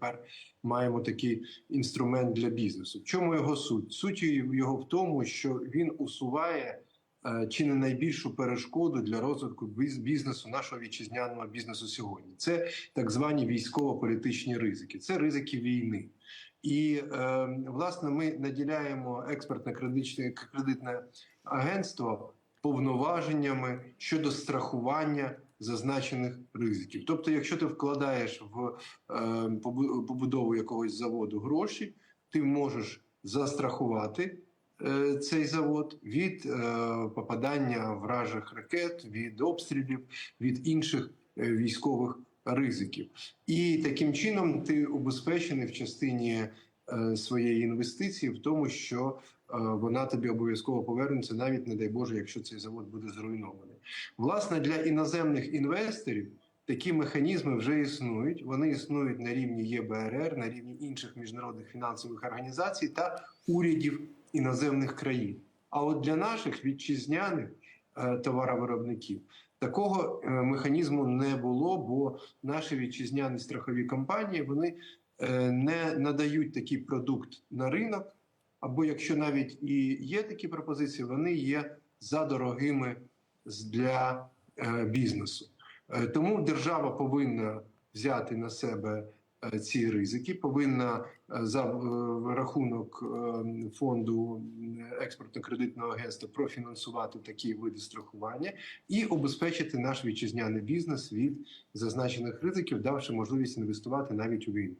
тепер маємо такий інструмент для бізнесу. В чому його суть? Суть його в тому, що він усуває е, чи не найбільшу перешкоду для розвитку біз- бізнесу, нашого вітчизняного бізнесу сьогодні. Це так звані військово-політичні ризики, це ризики війни. І е, власне ми наділяємо експертне кредитне кредитне агентство повноваженнями щодо страхування зазначених ризиків. Тобто, якщо ти вкладаєш в е, побудову якогось заводу гроші, ти можеш застрахувати е, цей завод від е, попадання вражих ракет, від обстрілів, від інших військових ризиків. І таким чином ти убезпечений в частині своєї інвестиції в тому, що е, вона тобі обов'язково повернеться, навіть не дай Боже, якщо цей завод буде зруйнований. Власне, для іноземних інвесторів такі механізми вже існують. Вони існують на рівні ЄБРР, на рівні інших міжнародних фінансових організацій та урядів іноземних країн. А от для наших вітчизняних е, товаровиробників такого е, механізму не було, бо наші вітчизняні страхові компанії вони е, не надають такий продукт на ринок. Або якщо навіть і є такі пропозиції, вони є задорогими з- для е, бізнесу. Е, Тому держава повинна взяти на себе е, ці ризики, повинна е, за е, рахунок е, фонду експортно-кредитного агентства профінансувати такі види страхування і обезпечити наш вітчизняний бізнес від зазначених ризиків, давши можливість інвестувати навіть у війну.